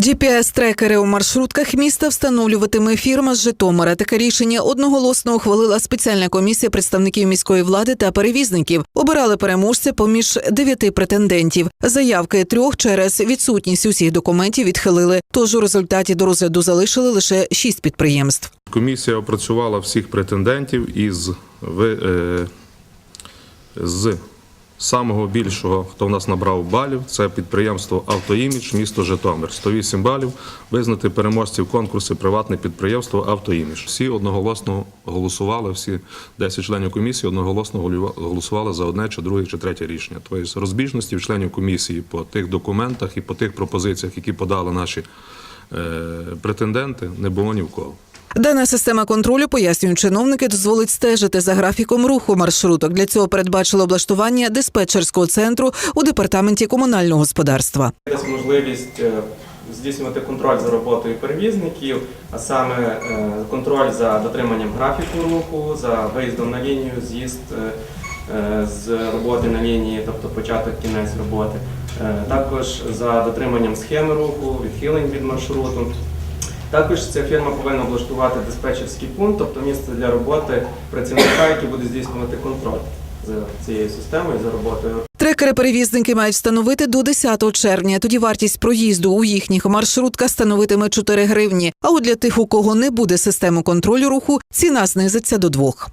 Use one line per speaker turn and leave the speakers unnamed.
GPS-трекери у маршрутках міста встановлюватиме фірма з Житомира. Таке рішення одноголосно ухвалила спеціальна комісія представників міської влади та перевізників. Обирали переможця поміж дев'яти претендентів. Заявки трьох через відсутність усіх документів відхилили. Тож у результаті до розгляду залишили лише шість підприємств.
Комісія опрацювала всіх претендентів із е, з самого більшого, хто в нас набрав балів, це підприємство «Автоімідж», місто Житомир. 108 балів. Визнати переможців конкурсу приватне підприємство «Автоімідж». Всі одноголосно голосували, всі 10 членів комісії одноголосно голосували за одне чи друге чи третє рішення. Тобто розбіжності в членів комісії по тих документах і по тих пропозиціях, які подали наші е, претенденти, не було ні в кого.
Дана система контролю, пояснюють чиновники, дозволить стежити за графіком руху маршруток. Для цього передбачили облаштування диспетчерського центру у департаменті комунального господарства.
Дасть можливість е, здійснювати контроль за роботою перевізників, а саме е, контроль за дотриманням графіку руху, за виїздом на лінію, з'їзд е, з роботи на лінії, тобто початок кінець роботи. Також за дотриманням схеми руху, відхилень від маршруту. Також ця фірма повинна облаштувати диспетчерський пункт, тобто місце для роботи працівника, який буде здійснювати контроль за цією системою, за роботою
Трекери перевізники мають встановити до 10 червня. Тоді вартість проїзду у їхніх маршрутках становитиме 4 гривні. А от для тих, у кого не буде системи контролю руху, ціна знизиться до двох.